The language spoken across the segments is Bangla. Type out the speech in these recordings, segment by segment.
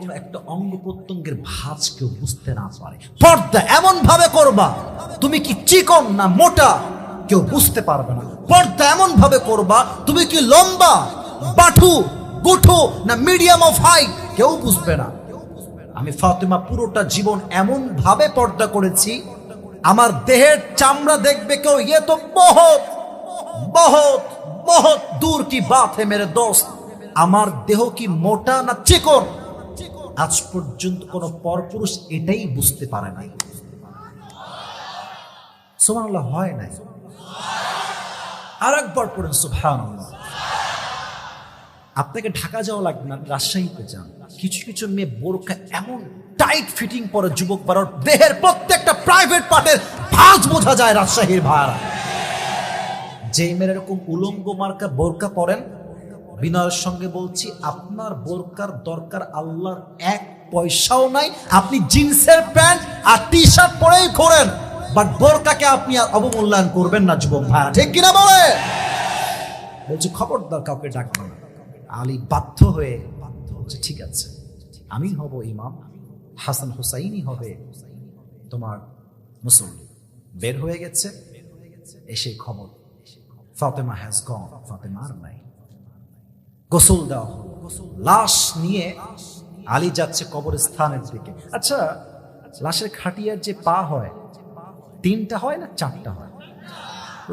কোনো একটা অঙ্গ প্রত্যঙ্গের ভাঁজ কেউ বুঝতে না পারে। পর্দা এমন ভাবে করবা, তুমি কি চিকন না মোটা, কেউ বুঝতে পারবে না। পর্দা এমন ভাবে করবা, তুমি কি লম্বা বাঠু গুঠো না মিডিয়াম অফ হাইট কেউ বুঝবে না। আমি ফাতেমা, পুরোটা জীবন এমন ভাবে পর্দা করেছি, আমার দেহের চামড়া দেখবে কেউ ইয়ে তো বহুত বহুত বহুত দূর কি হে মেরে দোস্ত, আমার দেহ কি মোটা না চিকন? আজ পর্যন্ত কোনো পরপুরুষ এটাই বুঝতে পারে নাই। সুবহানাল্লাহ, হয় নাই। আর একবার পড়েন, সুবহানাল্লাহ। আপনাকে ঢাকা যাওয়া লাগবে না, রাজশাহীতে যান। কিছু কিছু মেয়ে বোরকা এমন টাইট ফিটিং পরে যুবক পাড়ার দেহের প্রত্যেকটা প্রাইভেট পার্টের ভাঁজ বোঝা যায় রাজশাহীর ভাড়া। যে মেয়ের এরকম উলঙ্গ মার্কা বোরকা পরেন বিনয়ের সঙ্গে বলছি, আপনার বোরকার দরকার আল্লাহর এক পয়সাও নাই। আপনি জিন্সের প্যান্ট আর টি শার্ট পরেই করেন বাট বোরকাকে আপনি আর অবমূল্যায়ন করবেন না, যুবক ভাইরা। ঠিক কিনা বলে? বলছে, খবরদার কাউকে ডাকবে না। আলী বাধ্য হয়ে, বলছে, ঠিক আছে, আমি হব ইমাম, হাসান হুসাইনই হবে তোমার মুসল্লি। বের হয়ে গেছে, এসে খবর, ফাতেমা হ্যাজ গন ফাতেমা আর নাই। গোসল দেওয়া হলো লাশ নিয়ে আলী যাচ্ছে কবরস্থানের দিকে। আচ্ছা লাশের খাটিয়ার যে পা হয়, তিনটা হয় না চারটা হয়?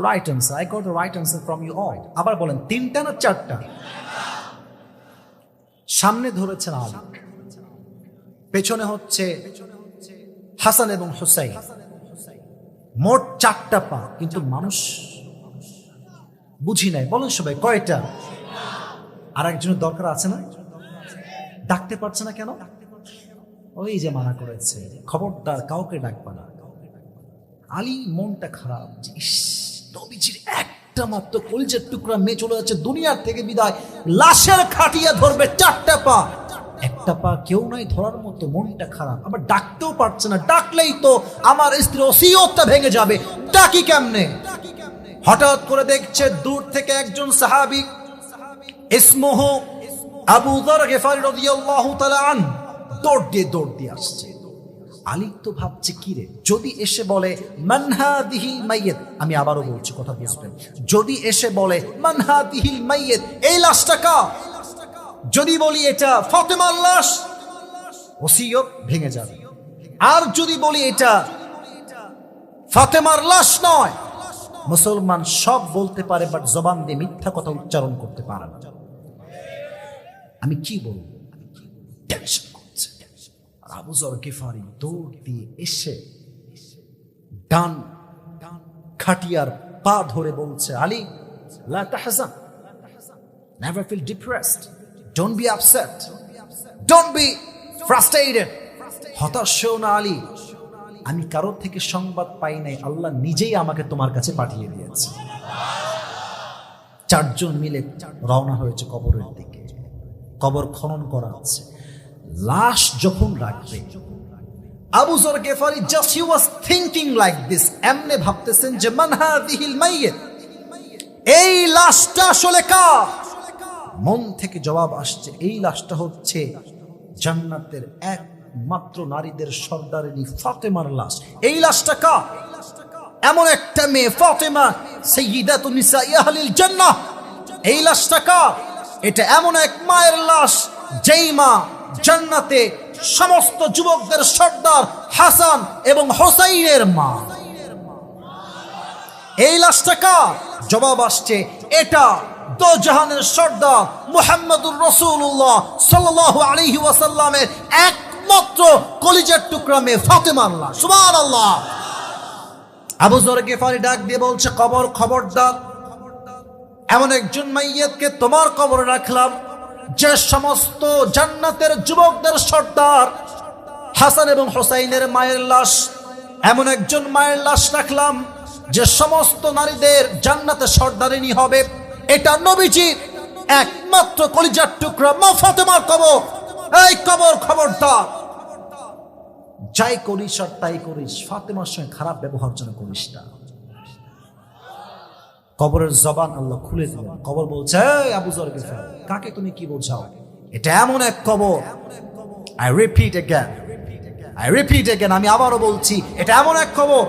Right answer I got right answer from you all আবার বলেন, তিনটা না চারটা? সামনে ধরেছেন আলী। পেছনে হচ্ছে হাসান এবং হুসাইন। মোট চারটা পা, কিন্তু মানুষ বুঝি নাই। বলেন সবাই, কয়টা? আর একজনের দরকার আছে না? ডাকতে পারছে না কেন? ওই যে মানা করেছে খবরদার কাউকে ডাকবা না। আলী মনটা খারাপ ইস, নবীজির একটা মাত্র কলিজের টুকরা মেয়ে চলে যাচ্ছে দুনিয়ার থেকে বিদায় লাশের খাটিয়া ধরবে চারটা পা। একটা পা কেউ নাই ধরার মতো মনটা খারাপ। আবার ডাকতেও পারছে না ডাকলেই তো আমার স্ত্রী ওসিয়তটা ভেঙে যাবে। ডাকি কেমনে? হঠাৎ করে দেখছে দূর থেকে একজন সাহাবি আবু দিয়ে দিয়ে আসছে। ভাবছে, কি রে? যদি এসে বলে মানহাদিহিল মাইয়েত আমি আবারও বলছি, কথা বুঝবেন যদি এসে বলে মাইয়েত এই লাশটা কা যদি বলি এটা ফাতেমার লাশ, ওসিয়ত ভেঙে যাবে। আর যদি বলি এটা ফাতেমার লাশ নয়, মুসলমান সব বলতে পারে, বাট জবান দিয়ে মিথ্যা কথা উচ্চারণ করতে পারে না। আমি কি বলব? টেনশন করছে আর আবু জর গেফারি দৌড় দিয়ে এসে ডান ডান খাটিয়ার পা ধরে বলছে, আলী, লা তাহজান never feel depressed don't be upset don't be frustrated হতাশ হও না, আলী। আমি কারোর থেকে সংবাদ পাই নাই, আল্লাহ নিজেই আমাকে তোমার কাছে পাঠিয়ে দিয়েছে। চারজন মিলে রওনা হয়েছে কবরের দিকে। কবর খনন করা হচ্ছে। লাশ যখন রাখবে, Abu Zar Ghifari just he was thinking like this এমনে ভাবতেছেন যে, মান হাদিহিল মাইয়িত? এই লাশটা আসলে কার? মন থেকে জবাব আসছে, এই লাশটা হচ্ছে জান্নাতের একমাত্র নারীদের সর্দারিনী ফাতেমার লাশ। এই লাশটা কা এমন একটা মেয়ে, ফাতেমা, সাইয়্যিদাতু নিসা আহলিল জান্নাহ। এই লাশটা কা এটা এমন এক মায়ের লাশ, যেই মা জান্নাতে সমস্ত যুবকদের সর্দার হাসান এবং হোসাইনের মা। এই লাশটা কার? জবাব আসছে, এটা দো জাহানের সর্দার মুহাম্মদুর রসুল্লাহ সাল্লাহ আলাইহি ওয়াসাল্লামের একমাত্র কলিজার টুকরা মেয়ে ফাতেমার লাশ। সুবহানাল্লাহ। আবু জর গেফারি ডাক দিয়ে বলছে, কবর খবরদার এমন একজন মাইয়াতকে তোমার কবরে রাখলাম, যে সমস্ত জান্নাতের যুবকদের সর্দার, হাসান এবং হোসাইনের মায়ের লাশ, এমন একজন মায়ের লাশ রাখলাম, যে সমস্ত নারীদের জান্নাতে সর্দারিনী হবে। এটা নবীজি একমাত্র কলিজার টুকরা মা ফাতেমার কবর। এই কবর খবরদার। যাই করিস আর তাই করিস, ফাতেমার সঙ্গে খারাপ ব্যবহার যেন করিস না। কবরের জবান আল্লাহ খুলে দিলেন। কবর বলছে, "এই আবু জর কাকে তুমি কি বোঝাও? এটা এমন এক কবর। I repeat again I repeat again আমি আবারও বলছি, এটা এমন এক খবর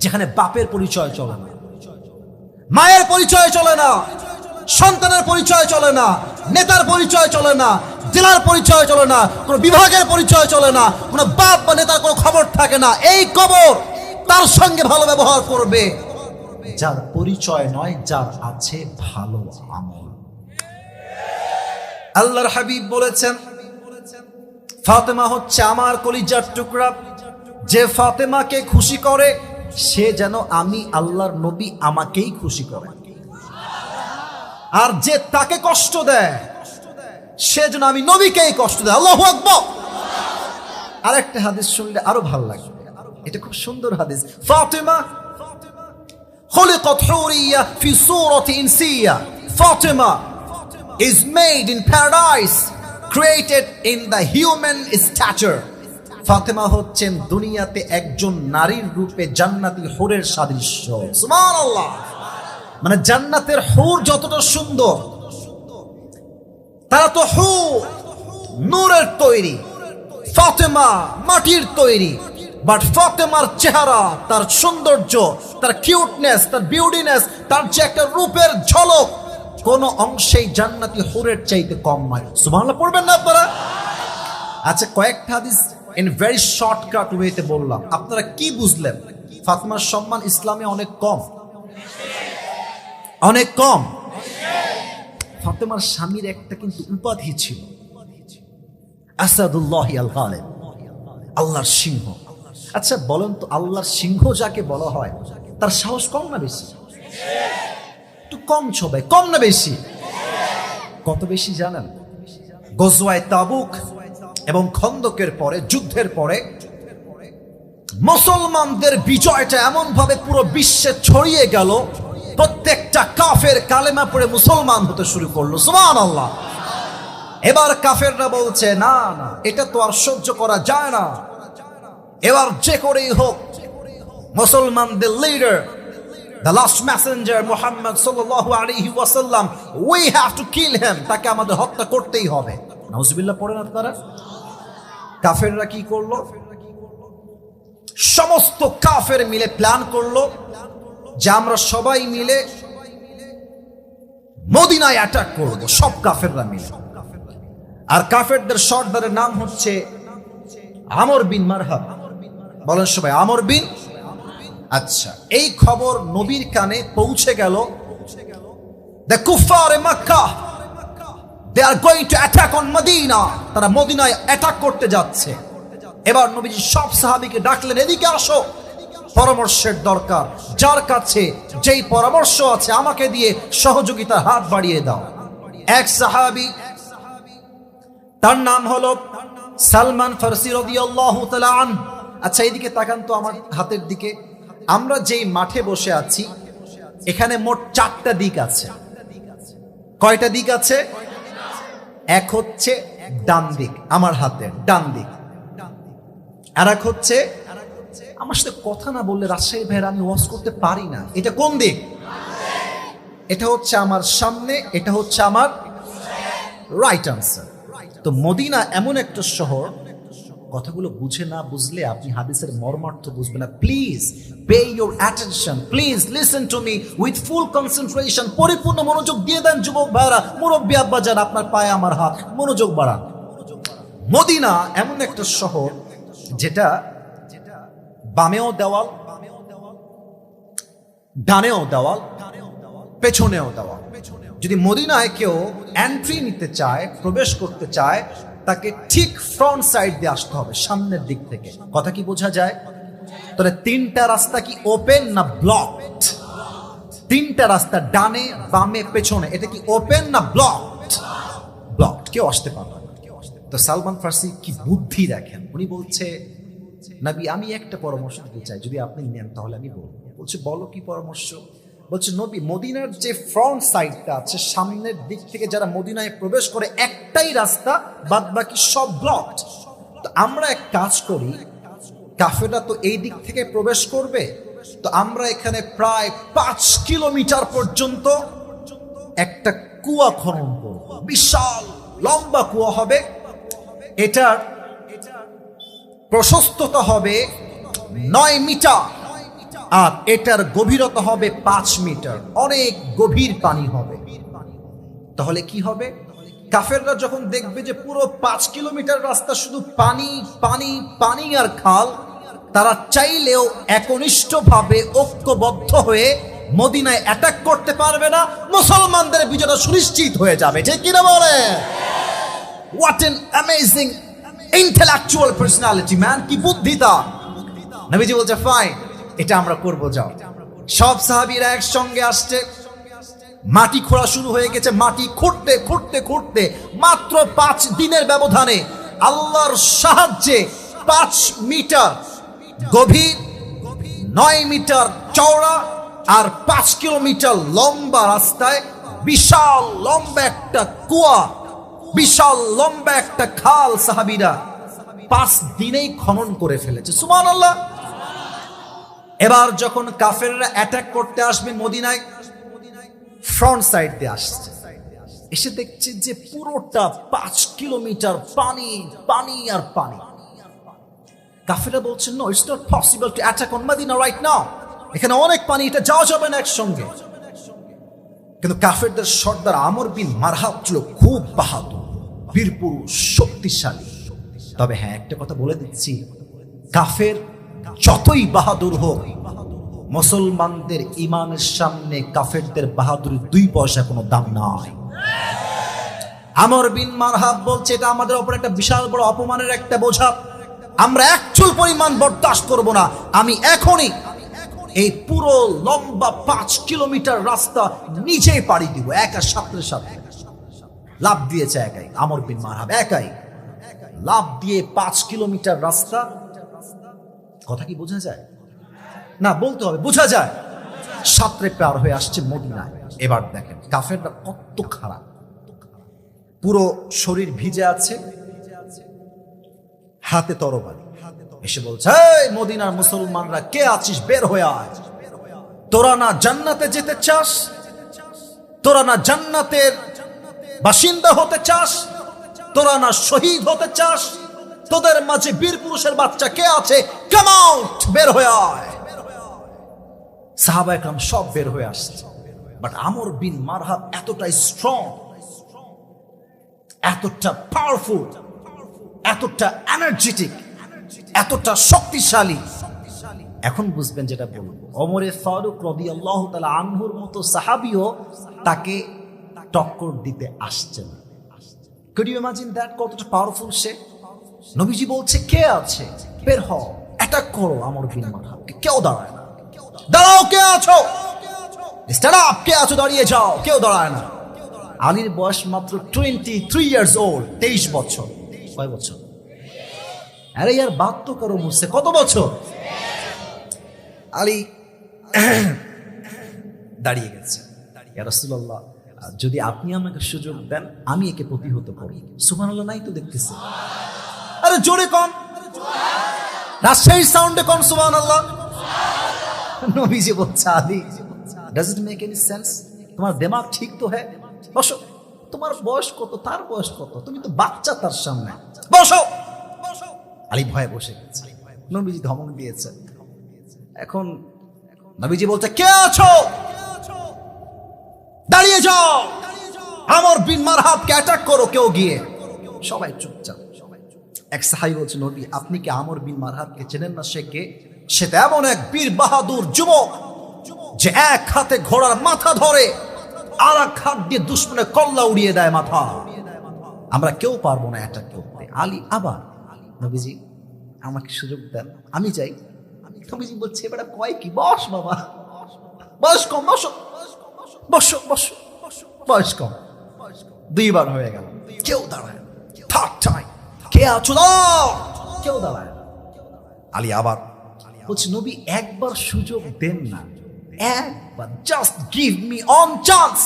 যেখানে বাপের পরিচয় চলে না, মায়ের পরিচয় চলে না, সন্তানের পরিচয় চলে না, নেতার পরিচয় চলে না, জেলার পরিচয় চলে না, কোনো বিভাগের পরিচয় চলে না, কোনো বাপ বা নেতার কোনো খবর থাকে না। এই কবর তার সঙ্গে ভালো ব্যবহার করবে। যার পরিচয় নয়, যার আছে ভালো আমল। আল্লাহর হাবিব বলেছেন, ফাতেমা হচ্ছে আমার কলিজার টুকরা। যে ফাতেমাকে খুশি করে, সে যেন আমি আল্লাহর নবী আমাকেই খুশি করে। আর যে তাকে কষ্ট দেয়, সে যেন আমি নবীকেই কষ্ট দেয়। আল্লাহ আকবর। আরেকটা হাদিস শুনলে আরও ভালো লাগবে। এটা খুব সুন্দর হাদিস। Fatema خلقت حورية في صورة إنسية فاطمة is made in paradise created in the human stature Fatema হচ্ছেন দুনিয়াতে একজন নারীর রূপে জান্নাতি হুরের সাদৃশ্য সুবহানাল্লাহ মানে জান্নাতের হুর যতটা সুন্দর তারা তো হুর নূরের তৈরি ফাতেমা মাটির তৈরি বাট ফাতেমার চেহারা, তার সৌন্দর্য, তার কিউটনেস তার বিউটিনেস তার যে একটা রূপের ঝলক, কোন অংশেই জান্নাতি হুরের চাইতে কম নয়। সুবহানাল্লাহ, পড়বেন না আপনারা? আচ্ছা কয়েকটা হাদিস ইন ভেরি শর্টকাট ওয়েতে বললাম। আপনারা কি বুঝলেন? ফাতেমার সম্মান ইসলামে অনেক কম। অনেক কম। ফাতেমার স্বামীর একটা কিন্তু উপাধি ছিল। আসাদুল্লাহ আল আল্লাহর সিংহ। আচ্ছা বলেন তো আল্লাহর সিংহ যাকে বলা হয়, তার সাহস কম না বেশি? একটু কম ছবে কম না বেশি? কত বেশি জানেন? গজওয়ায় তাবুক এবং খন্দকের পরে, যুদ্ধের পরে, মুসলমানদের বিজয়টা এমন ভাবে পুরো বিশ্বে ছড়িয়ে গেল, প্রত্যেকটা কাফের কালেমা পড়ে মুসলমান হতে শুরু করল। সুমান আল্লাহ এবার কাফেররা বলছে, না না, এটা তো আর সহ্য করা যায় না। এবার যে করেই হোক, মুসলমানদের leader the last messenger Muhammad সাল্লাল্লাহু আলাইহি ওয়াসাল্লাম we have to kill him তাকে আমাদের হত্যা করতেই হবে। নাউজুবিল্লাহ, পড়েন আপনারা। কাফেররা কি করল? সমস্ত কাফের মিলে প্ল্যান করল যে আমরা সবাই মিলে মদিনায় অ্যাটাক করব, সব কাফেররা মিলে। আর কাফেরদের সর্দারের নাম হচ্ছে আমর বিন মারহাব। বলেন সবাই, আমর বিন? আচ্ছা এই খবর নবীর কানে পৌঁছে গেল। তারা মদিনায় অ্যাটাক করতে যাচ্ছে। এবার নবীজি সব সাহাবীকে ডাকলেন, এদিকে আসো। পরামর্শের দরকার। যার কাছে যেই পরামর্শ আছে, আমাকে দিয়ে সহযোগিতার হাত বাড়িয়ে দাও। এক সাহাবী, তার নাম হলো সালমান ফারসি রাদিয়াল্লাহু তাআলা আচ্ছা এইদিকে তাকান তো আমার হাতের দিকে। আমরা যেই মাঠে বসে আছি, এখানে মোট চারটা দিক আছে। কয়টা দিক আছে? এক হচ্ছে ডান দিক, আমার হাতে ডান দিক। আর এক হচ্ছে, আমার সাথে কথা না বললে রাজশাহী ভাইয়ের আমি ওয়াশ করতে পারি না। এটা কোন দিক? এটা হচ্ছে আমার সামনে, এটা হচ্ছে আমার রাইট আনসার তো মদিনা এমন একটা শহর কথাগুলো বুঝে না বুঝলে আপনি হাদিসের মর্মার্থ বুঝবেন না। Please pay your attention please listen to me with full concentration পরিপূর্ণ মনোযোগ দিয়ে দেন যুবক ভাইরা। মুরব্বী আব্বা যান, আপনার পায়ে আমার হাত। মনোযোগ বাড়ান। মদিনা এমন একটা শহর যেটা বামেও দেওয়াল, ডানেও দেওয়াল, পেছনেও দেওয়াল। যদি মদিনায় কেউ এন্ট্রি নিতে চায়, প্রবেশ করতে চায় তাকে ঠিক ফ্রন্ট সাইড দিয়ে আসতে হবে, সামনের দিক থেকে। কথা কি বোঝা যায়? তাহলে তিনটা রাস্তা কি ওপেন না ব্লকড তিনটা রাস্তা ডানে, বামে, পেছনে, এটা কি ওপেন না ব্লকড ব্লকড কেউ আসতে পারবে না। তো সালমান ফার্সি কি বুদ্ধি দেখেন? উনি বলছে, নাবি, আমি একটা পরামর্শ দিতে চাই, যদি আপনি নেন তাহলে আমি বলব। বলছে, বলো কি পরামর্শ? বলছে, নবী, মদিনার যে ফ্রন্ট সাইডটা আছে, সামনের দিক থেকে যারা মদিনায় প্রবেশ করে, একটাই রাস্তা বাদ বাকি সব ব্লকড তো আমরা এক কাজ করি কাফেরা তো এই দিক থেকে প্রবেশ করবে, তো আমরা এখানে প্রায় পাঁচ কিলোমিটার পর্যন্ত একটা কুয়া খনন করব। বিশাল, লম্বা কুয়া হবে। এটার প্রশস্ততা হবে নয় মিটার। আর এটার গভীরতা হবে পাঁচ মিটার। অনেক গভীর পানি হবে। তাহলে কি হবে? কাফেররা যখন দেখবে যে পুরো পাঁচ কিলোমিটার রাস্তা শুধু পানি পানি পানি আর খাল, তারা চাইলেও একনিষ্ঠভাবে ঐক্যবদ্ধ হয়ে মদিনায় অ্যাটাক করতে পারবে না। মুসলমানদের বিজয়টা সুনিশ্চিত হয়ে যাবে। ঠিক কিনা বলে? What an amazing intellectual personality man কি বুদ্ধি তা নবীজি বলছে ফাইন এটা আমরা করব, যাও। সব সাহাবিরা একসঙ্গে আসছে। মাটি খোঁড়া শুরু হয়ে গেছে, মাটি খুঁড়তে খুঁড়তে খুঁড়তে, মাত্র পাঁচ দিনের ব্যবধানে আল্লাহর সাহায্যে পাঁচ মিটার গভীর, নয় মিটার চওড়া আর পাঁচ কিলোমিটার লম্বা রাস্তায় বিশাল লম্বা একটা কুয়া, বিশাল লম্বা একটা খাল সাহাবিরা পাঁচ দিনেই খনন করে ফেলেছে। সুমান আল্লাহ এবার যখন কাফেররা অ্যাটাক করতে আসবে মদিনায় ফ্রন্ট সাইড দিয়ে আসছে। এসে দেখছে যে পুরোটা পাঁচ কিলোমিটার পানি পানি আর পানি। কাফেরা বলছেন no it's not possible to attack on Medina right now এখানে অনেক পানি, এটা যাওয়া যাবে না একসঙ্গে। কিন্তু কাফেরদের সর্দার আমর বিন মারহাব ছিল খুব বাহাদুর বীরপুরুষ শক্তিশালী। তবে হ্যাঁ একটা কথা বলে দিচ্ছি। কাফের যতই বাহাদুর হোক, মুসলমানদের ইমানের সামনে কাফেরদের বাহাদুরের দুই পয়সা কোনো দাম নাই। আমর বিন মারহাব বলছে, এটা আমাদের ওপর একটা বিশাল বড় অপমানের একটা বোঝা। আমরা একচুল পরিমাণ বরদাস্ত করব না। আমি এখনই এই পুরো লম্বা পাঁচ কিলোমিটার রাস্তা নিজেই পাড়ি দিব। একা সাথে সাথে। লাভ দিয়েছে একাই। আমর বিন মারহাব, একাই। লাভ দিয়ে পাঁচ কিলোমিটার রাস্তা কথা কি বোঝা যায়? না, বলতে হবে, বোঝা যায়। সাঁতরে পার হয়ে আসছে মদিনায়। এবার দেখেন, কাফেররা কত খারাপ। পুরো শরীর ভিজে আছে, হাতে তরবারি। এসে বলছে, "এই মদিনার মুসলমানরা, কে আছিস? বের হয়ে আয়। তোরা না জান্নাতে যেতে চাস? তোরা না জান্নাতের বাসিন্দা হতে চাস? তোরা না শহীদ হতে চাস? তোদের মাঝে বীর পুরুষের বাচ্চা কে আছে? কাম আউট বের হয়ে আয়। সাহাবা একরাম সব বের হয়ে আসছে। বাট আমর বিন মারহাব এতটাই স্ট্রং এতটা পাওয়ারফুল এতটা এনার্জেটিক এতটা শক্তিশালী। এখন বুঝবেন যেটা বলব। অমরে ফারুক রবি আল্লাহ তালা আনহুর মতো সাহাবিও তাকে টক্কর দিতে আসছেন। Could you imagine that? কতটা পাওয়ারফুল সে? নবীজি বলছে, কে আছে? বের হও অ্যাটাক করো আমর বিন মারহাবকে কেউ দাঁড়ায় না। দাঁড়াও, কে আছো? আপ কে আছো? দাঁড়িয়ে যাও, কেউ দাঁড়ায় না। আলীর বয়স মাত্র টোয়েন্টি থ্রি ইয়ার্স ওল্ড তেইশ বছর। কয় বছর? আরে ইয়ার বাদ তো করো মুসে কত বছর? আলী দাঁড়িয়ে গেছে। রাসূলুল্লাহ, যদি আপনি আমাকে সুযোগ দেন, আমি একে প্রতিহত করি। সুবহানাল্লাহ, নাই তো দেখতেছে। আরে জোরে কম। রাজশাহীর সাউন্ডে কম, সুবহানাল্লাহ। নবীজি বলছে Ali does it make any sense তোমার দেমাগ ঠিক তো হ্যাঁ? বসো। তোমার বয়স কত? তার বয়স কত? তুমি তো বাচ্চা তার সামনে। বসো। আলী ভয়ে বসে গেছে। নবীজি ধমক দিয়েছে। এখন নবীজি বলছে, কে আছো? দাঁড়িয়ে যাও। আমার বিন মারহাবকে অ্যাটাক করো কেউ গিয়ে। সবাই চুপচাপ। এক সাহাই বলছে নবী। আপনি কি আমর বিন মারহাবকে চেনেন না? সে কে? সে তো এমন এক বীর বাহাদুর যুবক, যে এক হাতে ঘোড়ার মাথা ধরে আর এক হাত দিয়ে দুশ্মনে কল্লা উড়িয়ে দেয় মাথা। আমরা কেউ পারব না অ্যাটাক করতে। আলী আবার, নবীজি, আমাকে সুযোগ দেন। আমি যাই। নবীজি বলছে, এবারে কয় কি? বস বাবা। বয়স কম, বসো। বসো বসো। বয়স কম। দুইবার হয়ে গেল। কেউ দাঁড়ায় থার্ড টাইম কে আছো দাও কেউ দাঁড়ায় না। আলী আবার বলছে নবী একবার সুযোগ দেন না। একবার just give me on chance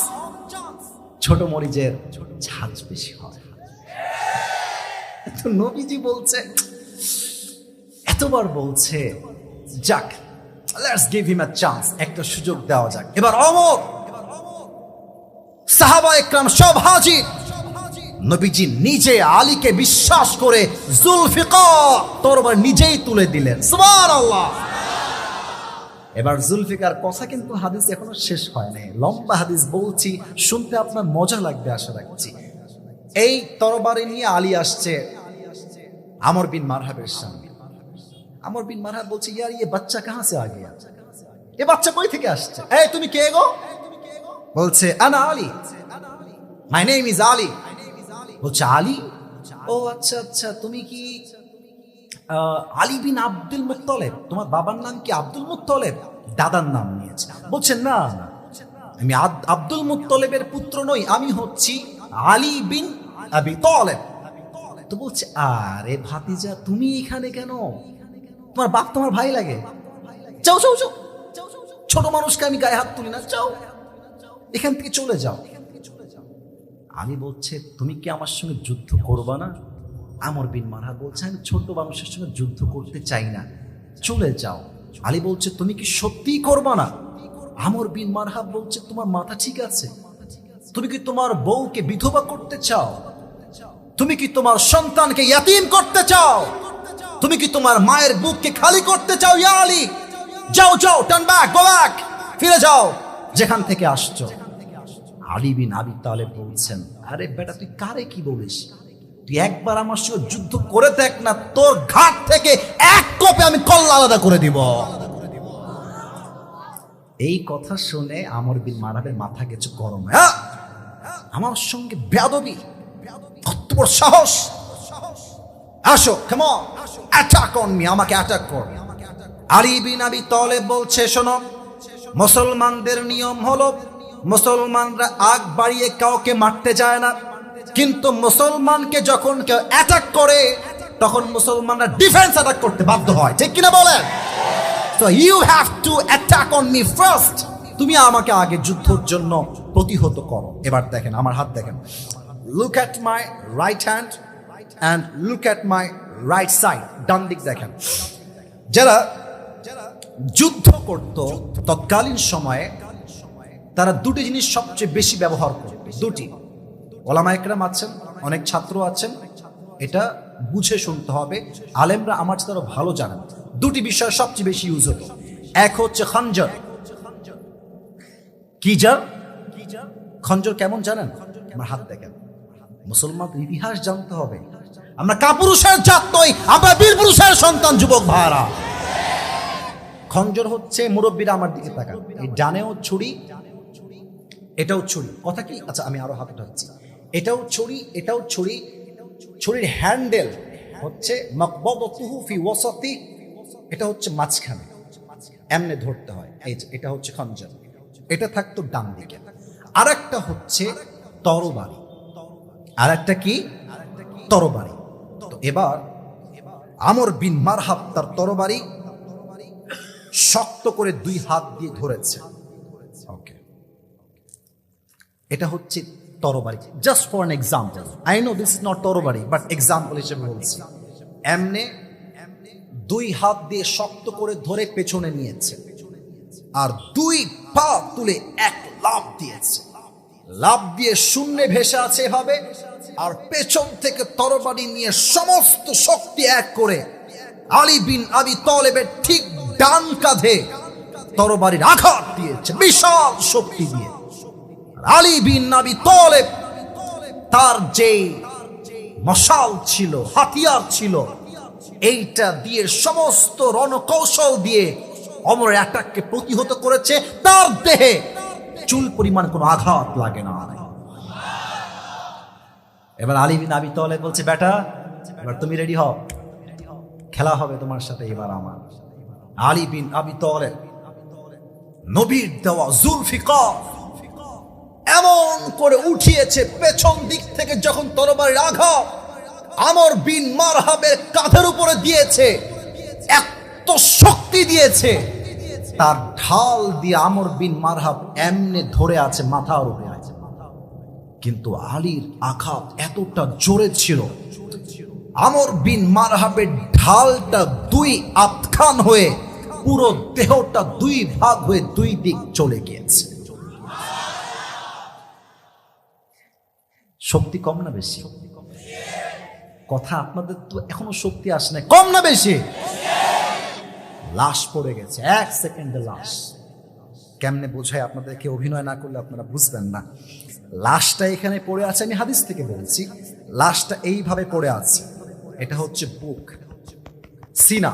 ছোট মরিচের ঝাঁজ বেশি হয়। তো নবীজি বলছে এতবার বলছে যাক let's give him a chance একটা সুযোগ দেওয়া যাক। এবার অমর সাহাবা একরাম সব হাজির। নবীজি নিজে আলীকে বিশ্বাস করে জুলফিকার তরবার নিজেই তুলে দিলেন। সুবহানাল্লাহ। এবার জুলফিকার কথা কিন্তু হাদিস এখনও শেষ হয় নাই। লম্বা হাদিস বলছি, শুনতে আপনার মজা লাগবে, আশা রাখছি। এই তরবারি নিয়ে আলী আসছে আমর বিন মারহাবের সামনে। আমর বিন মারহাব বলছে, ইয়ার ইয়ে বাচ্চা কাহা সে আগে এ বাচ্চা কই থেকে আসছে? এই, তুমি কে গো? বলছে, আনা Ali. My name is Ali. বলছে আলী? ও আচ্ছা আচ্ছা তুমি কি আলী বিন আব্দুল মুত্তলেব? তোমার বাবার নাম কি আব্দুল মুক্তলেব দাদার নাম নিয়েছে। বলছে না আমি আব্দুল মুত্তলেবের পুত্র নই, আমি হচ্ছি আলী বিন আবি তলেব। তো বলছে, আরে ভাতিজা, তুমি এখানে কেন? তোমার বাপ তোমার ভাই লাগে। যাও যাও যাও। ছোট মানুষকে আমি গায়ে হাত তুলি না চাও এখান থেকে চলে যাও। আমি বলছে, তুমি কি আমার সঙ্গে যুদ্ধ করবা না? আমর বিন মারহা বলছে, আমি ছোট মানুষের সঙ্গে যুদ্ধ করতে চাই না। চলে যাও। আলী বলছে, তুমি কি সত্যিই করবা না? আমর বিন মারহাব বলছে, তোমার মাথা ঠিক আছে। তুমি কি তোমার বউকে বিধবা করতে চাও? তুমি কি তোমার সন্তানকে ইয়াতিম করতে চাও? তুমি কি তোমার মায়ের বুককে খালি করতে চাও, ইয়া আলী? যাও যাও টার্ন ব্যাক গো ব্যাক ফিরে যাও, যেখান থেকে আসছো। আলী বিন আবি তালেব বলছেন, আরে বেটা, তুই কারে কি বলিস? তুই একবার আমার সঙ্গে যুদ্ধ করে দেখ না, তোর ঘাট থেকে এক কপে আমি কল্লা আলাদা করে দিব। এই কথা শুনে আমর বিন মারাবের মাথা কিছু গরম। হয়। আমার সঙ্গে বেয়াদবি? কত বড় সাহস! আসো কেমন অ্যাটাক অন মি আমাকে অ্যাটাক কর। আলী বিন আবি তলেব বলছে, শোনো, মুসলমানদের নিয়ম হলো মুসলমানরা আগ বাড়িয়ে কাউকে মারতে যায় না। কিন্তু মুসলমানকে যখন কেউ অ্যাটাক করে, তখন মুসলমানরা ডিফেন্স অ্যাটাক করতে বাধ্য হয়। ঠিক কিনা বলেন? তো you have to attack on me first তুমি আমাকে আগে যুদ্ধের জন্য প্রতিহত করো। এবার দেখেন, আমার হাত দেখেন। Look at my right hand and look at my right side ডান দিক দেখেন। যারা যুদ্ধ করত, তৎকালীন সময়ে তারা দুটি জিনিস সবচেয়ে বেশি ব্যবহার করত দুটি। ওলামা একরাম আছেন, অনেক ছাত্র আছেন। এটা বুঝে শুনতে হবে। আলেমরা আমার আরও ভালো জানেন। দুটি বিষয় সবচেয়ে বেশি ইউজ হতো। এক হচ্ছে খঞ্জর। কি জার? খঞ্জর কেমন জানেন? আমার হাত দেখেন। মুসলমানদের ইতিহাস জানতে হবে। আমরা কাপুরুষের জাত নই, আমরা বীর পুরুষের সন্তান, যুবক ভাইরা। খঞ্জর হচ্ছে মুরব্বীরা আমার দিকে তাকান। এই ডানেও ছুরি এটাও ছড়ি। কথা কি? আচ্ছা আমি আরও হাত উঠাচ্ছি এটাও ছড়ি, এটাও ছুরি ছুরির হ্যান্ডেল হচ্ছে এটা হচ্ছে মাঝখানে। এমনে ধরতে হয়। এই যে, এটা হচ্ছে খঞ্জর। এটা থাকতো ডান দিকে। আর একটা হচ্ছে তরবারি। আর একটা কি? তরবারি। তো এবার আমর বিন মারহাব তার তরবারি শক্ত করে দুই হাত দিয়ে ধরেছে। এটা হচ্ছে তরবারি। Just for an example I know this is not তরবারি বাট এক্সাম্পল হিসেবে বলছি। এমনে দুই হাত দিয়ে শক্ত করে ধরে পেছনে নিয়েছে। আর দুই পা তুলে এক লাভ দিয়েছে। লাভ দিয়ে শূন্যে ভেসে আছে এভাবে। আর পেছন থেকে তরবারি নিয়ে সমস্ত শক্তি এক করে আলী বিন আবি তলেবের ঠিক ডান কাঁধে তরবারির আঘাত দিয়েছে। বিশাল শক্তি দিয়ে। আলী বিন আবি তলেব, তার যে মশাল ছিল, হাতিয়ার ছিল, এইটা দিয়ে সমস্ত রণকৌশল দিয়ে অমর অ্যাটাককে প্রতিহত করেছে। তার দেহে চুল পরিমাণ কোনো আঘাত লাগে না। এবার আলী বিন আবি তলে বলছে, বেটা, এবার তুমি রেডি হও। খেলা হবে তোমার সাথে এবার আমার। আলী বিন আবি তলে নবীর দেওয়া জুলফিকার এমন করে উঠিয়েছে পেছন দিক থেকে যখন তরবারির আঘাত আমর বিন মারহাবের কাঁধের উপরে দিয়েছে, এত শক্তি দিয়েছে। তার ঢাল দিয়ে আমর বিন মারহাব এমনে ধরে আছে, মাথার উপরে কিন্তু আলীর আঘাত এতটা জোরে ছিল, আমর বিন মারহাবের ঢালটা দুই আতখান হয়ে পুরো দেহটা দুই ভাগ হয়ে দুই দিক চলে গিয়েছে। শক্তি কম না বেশি? কথা আপনাদের তো এখনও শক্তি আসে না কম না বেশি? লাশ পড়ে গেছে, এক সেকেন্ডে লাশ। কেমনে বোঝায় আপনাদেরকে? অভিনয় না করলে আপনারা বুঝবেন না। লাশটা এখানে পড়ে আছে, আমি হাদিস থেকে বলছি। লাশটা এইভাবে পড়ে আছে। এটা হচ্ছে বুক। সিনা।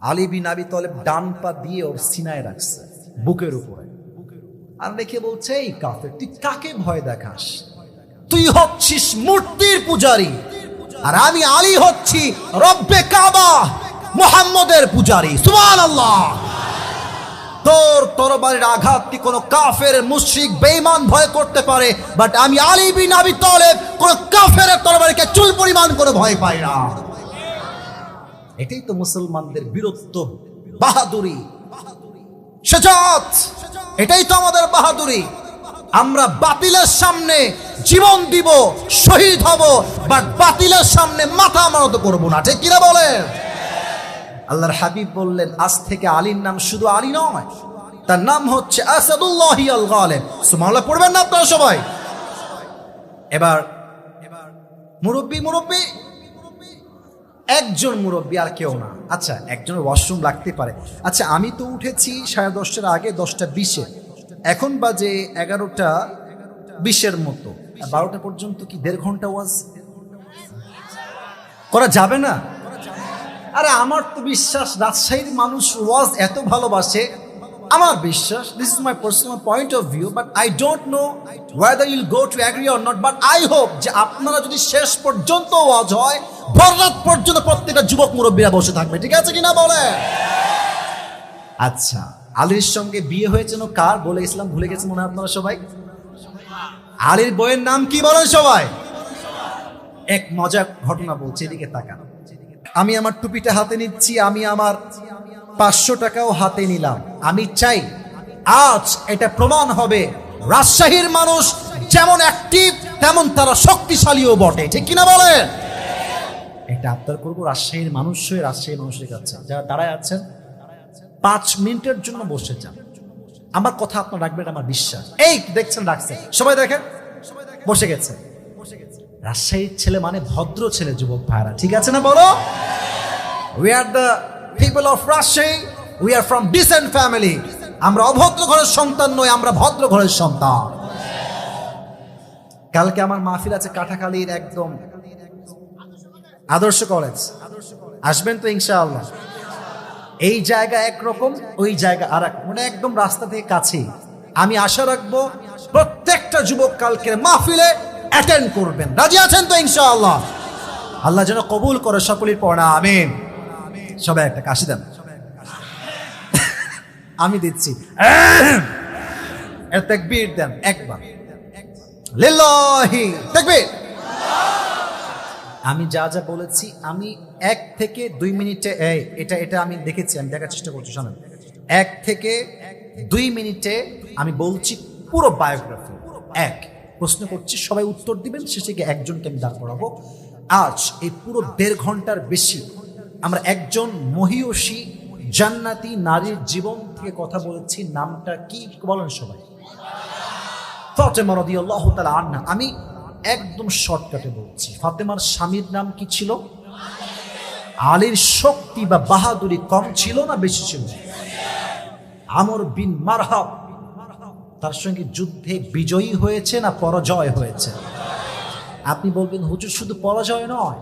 আলী বিন আবি তলেব ডান পা দিয়ে ওর সিনায় রাখছে, বুকের উপরে। আর রেখে বলছে, এই কাফের, তুই কাকে ভয় দেখাস? তুই হচ্ছিস মূর্তির পূজারি। আর আমি আলী হচ্ছি রব্বে কাবা, মোহাম্মদের পূজারি। সুবহানাল্লাহ। তোর তরবারির আঘাত কি কোনো কাফের মুশরিক, বেঈমান ভয় করতে পারে? বাট আমি আলী বিন আবি তলেব, কোন কাফের তরবারিকে চুল পরিমাণ করে ভয় পাই না। এটাই তো মুসলমানদের বীরত্ব, বাহাদুরি, সেজাত। এটাই তো আমাদের বাহাদুরি। আমরা বাতিলের সামনে জীবন দিব, শহীদ হব বাট বাতিলের সামনে মাথা মানত করব না। ঠিক কিনা বলেন? আল্লাহর হাবিব বললেন, আজ থেকে আলীর নাম শুধু আলী নয়, তার নাম হচ্ছে আসাদুল্লাহি আল সুবহানাল্লাহ, পড়বেন না আপনারা সবাই? এবার, মুরব্বী, মুরব্বি একজন মুরব্বী আর কেউ না। আচ্ছা একজনের ওয়াশরুম লাগতে পারে। আচ্ছা আমি তো উঠেছি সাড়ে দশটার আগে, দশটা বিশে। এখন বাজে এগারোটা বিশের মতো। বারোটা পর্যন্ত কি দেড় ঘণ্টা ওয়াজ? করা যাবে না? আরে, আমার তো বিশ্বাস, রাজশাহীর মানুষ ওয়াজ এত ভালোবাসে আমার বিশ্বাস this is my personal point of view but I don't know whether you'll go to agree or not but I hope যে আপনারা যদি শেষ পর্যন্ত ওয়াজ হয় ভররাত পর্যন্ত প্রত্যেকটা যুবক মুরব্বীরা বসে থাকবে, ঠিক আছে কিনা বলে আচ্ছা আলীর সঙ্গে বিয়ে হয়েছিল কার বলে ইসলাম ভুলে গেছে মনে আপনারা সবাই? আলীর বইয়ের নাম কি বলেন সবাই? এক মজার ঘটনা বলছে, এদিকে তাকান। আমি আমার টুপিটা হাতে নিচ্ছি, আমি আমার পাঁচশো টাকাও হাতে নিলাম। আমি চাই আজ এটা প্রমাণ হবে, রাজশাহীর মানুষ যেমন অ্যাক্টিভ তেমন তারা শক্তিশালীও বটে। ঠিক কিনা বলে? এটা আপনার করব রাজশাহীর মানুষ হয়ে রাজশাহীর মানুষের কাছে। যারা দাঁড়ায় আছেন, পাঁচ মিনিটের জন্য বসে যান। আমার কথা আপনার রাখবেন, আমার বিশ্বাস। এই দেখছেন রাখছেন সবাই দেখেন? বসে গেছে। রাজশাহীর ছেলে মানে ভদ্র ছেলে, যুবক ভাইরা। ঠিক আছে না বলো? We are the people of Rajshahi we are from decent family আমরা অভদ্র ঘরের সন্তান নই, আমরা ভদ্র ঘরের সন্তান। কালকে আমার মাহফিল আছে কাঠাখালীর একদম আদর্শ কলেজ আসবেন তো ইনশাআল্লাহ। এই জায়গা একরকম, ওই জায়গা আর এক মানে একদম রাস্তা থেকে কাছে আমি আশা রাখব প্রত্যেকটা যুবক কালকে মাহফিলে অ্যাটেন্ড করবেন। রাজি আছেন তো ইনশাআল্লাহ? আল্লাহ যেন কবুল করে সকলের পড়া আমিন। সবাই একটা কাশি দেন। আমি দিচ্ছি। তাকবীর দেন একবার। তাকবীর! আমি যা যা বলেছি আমি এক থেকে দুই মিনিটে এটা এটা আমি দেখেছি আমি দেখার চেষ্টা করছি শোনেন। এক থেকে দুই মিনিটে আমি বলছি পুরো বায়োগ্রাফি। এক প্রশ্ন করছি সবাই উত্তর দিবেন শেষে গিয়ে একজনকে আমি দাঁড় করাবো। আজ এই পুরো দেড় ঘণ্টার বেশি আমরা একজন মহিয়সী জান্নাতি নারীর জীবন থেকে কথা বলেছি, নামটা কি বলেন সবাই? ফাতেমা রাদিয়াল্লাহু তাআলা আনহা। আমি একদম শর্টকাটে বলছি। ফাতেমার স্বামীর নাম কি ছিল? আলীর শক্তি বা বাহাদুরি কম ছিল না বেশি ছিল? আমর বিন মারহাব, তার সঙ্গে যুদ্ধে বিজয়ী হয়েছে না পরাজয় হয়েছে? আপনি বলবেন, হুজুর, শুধু পরাজয় নয়,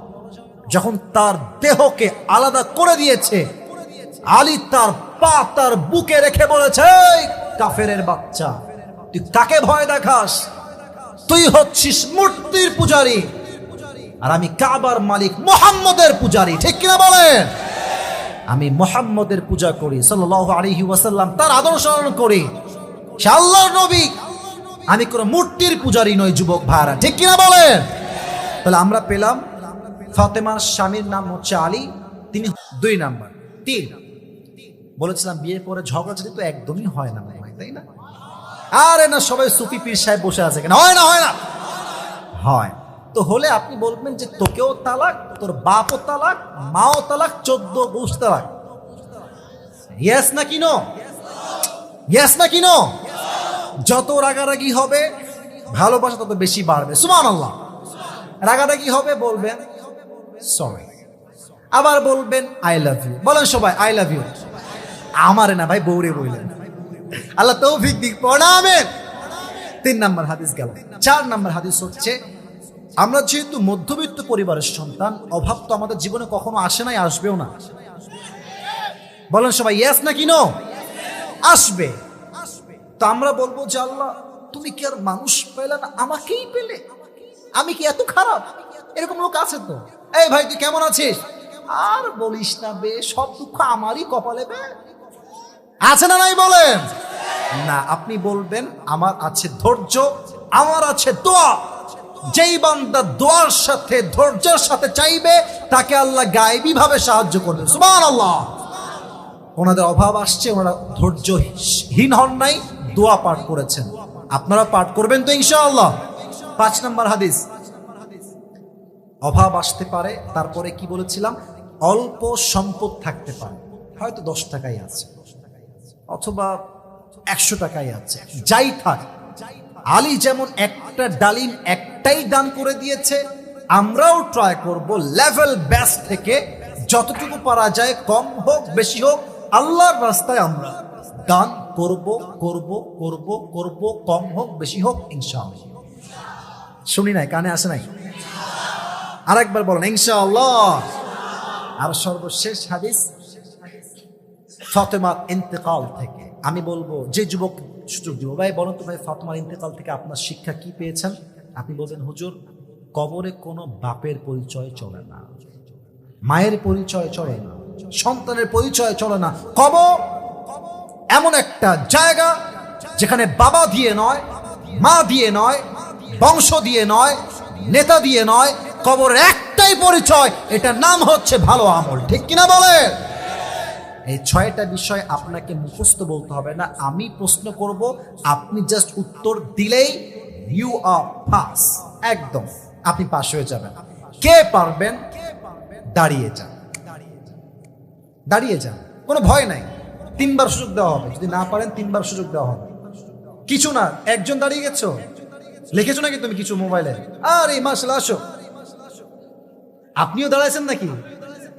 যখন তার দেহকে আলাদা করে দিয়েছে আলী তার পা তার বুকে রেখে বলেছে, "এই কাফেরের বাচ্চা, তুই কাকে ভয় দেখাস? তুই হচ্ছিস মূর্তির পূজারি আর আমি কাবার মালিক মোহাম্মদের পূজারি, ঠিক কিনা বলেন? আমি মোহাম্মদের পূজা করি, সাল্লাল্লাহু আলাইহি ওয়াসাল্লাম তার আদর্শ করি। নবী। আমি কোনো মূর্তির পূজারি নই, যুবক ভাইরা ঠিক কিনা বলেন? তাহলে আমরা পেলাম ফাতেমার স্বামীর নাম হচ্ছে আলী, তিনি দুই নাম্বার। তিন বলেছিলাম, বিয়ের পরে ঝগড়াঝাটি তো একদমই হয় না হয় তাই না? আরে না, সবাই সুফি পীর সাহেব বসে আছে কেন? হয় না হয় না। হয়। তো হলে আপনি বলবেন যে তোকেও তালাক, তোর বাপও তালাক, মাও তালাক, চোদ্দ গোস তালাক। ইয়েস না কিনো ইয়েস না কিনো যত রাগারাগি হবে, ভালোবাসা তত বেশি বাড়বে। সুমান আল্লাহ রাগারাগি হবে, বলবেন সরি আবার বলবেন আই লাভ ইউ বলেন সবাই আই লাভ ইউ আমারে না ভাই বৌরে বললেন আল্লাহ তৌফিক দিক পড়াবেন তিন নাম্বার হাদিস গেল। চার নম্বর হাদিস হচ্ছে, আমরা যেহেতু মধ্যবিত্ত পরিবারের সন্তান, অভাব তো আমাদের জীবনে কখনো আসে নাই, আসবেও না। বলেন সবাই ইয়েস নো আসবে। তো আমরা বলব যে, আল্লাহ, তুমি কি আর মানুষ পেলে না? আমাকেই পেলে। আমি কি এত খারাপ? এরকম লোক আছে তো। এই ভাই, তুই কেমন আছিস? আর বলিস না বে, সব দুঃখ আমারই কপালে বে। আছে না নাই বলেন? না, আপনি বলবেন, আমার আছে ধৈর্য, আমার আছে দোয়া। যেই বান্দা দোয়ার সাথে, ধৈর্যের সাথে চাইবে, তাকে আল্লাহ গায়েবী ভাবে সাহায্য করবে। সুবহান আল্লাহ ওনাদের অভাব আসছে, ওনারা ধৈর্যহীন হন নাই, দোয়া পাঠ করেছেন। আপনারা পাঠ করবেন তো ইনশাআল্লাহ? পাঁচ নম্বর হাদিস। অভাব আসতে পারে, তারপরে কি বলেছিলাম? অল্প সম্পদ থাকতে পারে। হয়তো দশ টাকাই আছে। অথবা একশো টাকাই আছে, যাই থাক। আলী যেমন একটা ডালিম একটাই দান করে দিয়েছে, আমরাও ট্রাই করব লেভেল ব্যাস থেকে, যতটুকু পারা যায় কম হোক, বেশি হোক, আল্লাহর রাস্তায় আমরা দান করব করব করব করব, কম হোক, বেশি হোক, ইনশাআল্লাহ। শুনি নাই, কানে আসে নাই? আরেকবার বলেন, ইনশাআল্লাহ। আর সর্বশেষ হাদিস ফাতেমার ইন্তেকাল থেকে। আমি বলব, যে যুবক দিব। ভাই, বলুন তো ভাই, ফাতেমার ইন্তেকাল থেকে আপনার শিক্ষা কি পেয়েছেন? আপনি বলবেন হুজুর, কবরে কোনো বাপের পরিচয় চলে না, মায়ের পরিচয় চলে না, সন্তানের পরিচয় চলে না। কবর এমন একটা জায়গা যেখানে বাবা দিয়ে নয়, মা দিয়ে নয়, বংশ দিয়ে নয়, নেতা দিয়ে নয়, কবরের একটাই পরিচয়, এটার নাম হচ্ছে ভালো আমল। ঠিক কিনা বলে এই ছয়টা বিষয় আপনাকে মুখস্থ বলতে হবে না। আমি প্রশ্ন করব, আপনি জাস্ট উত্তর দিলেই ইউ আর পাস একদম, আপনি পাশ হয়ে যাবেন। কে পারবেন? দাঁড়িয়ে যান। দাঁড়িয়ে যান। কোনো ভয় নাই। তিনবার সুযোগ দেওয়া হবে। যদি না পারেন, তিনবার সুযোগ দেওয়া হবে। কিছু না, একজন দাঁড়িয়ে গেছো? লিখেছো নাকি তুমি কিছু মোবাইলে? আরে মাসলা আসো। আপনিও দাঁড়াইছেন নাকি?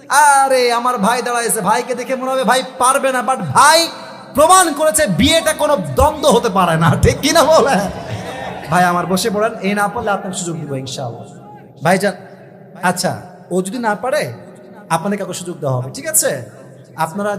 আরে, আমার ভাই দাঁড়াইছে। ভাইকে দেখে মনে হবে ভাই পারবে না বাট ভাই প্রমাণ করেছে বিয়েটা কোনো দ্বন্দ্ব হতে পারে না। ঠিক কিনা বলে? ভাই, আমার বসে পড়েন। এই না পড়লে আপনার সুযোগ দিব ভাই যান আচ্ছা ও যদি না পারে আপনাদের কাউকে সুযোগ দেওয়া হবে। ঠিক আছে? আপনারা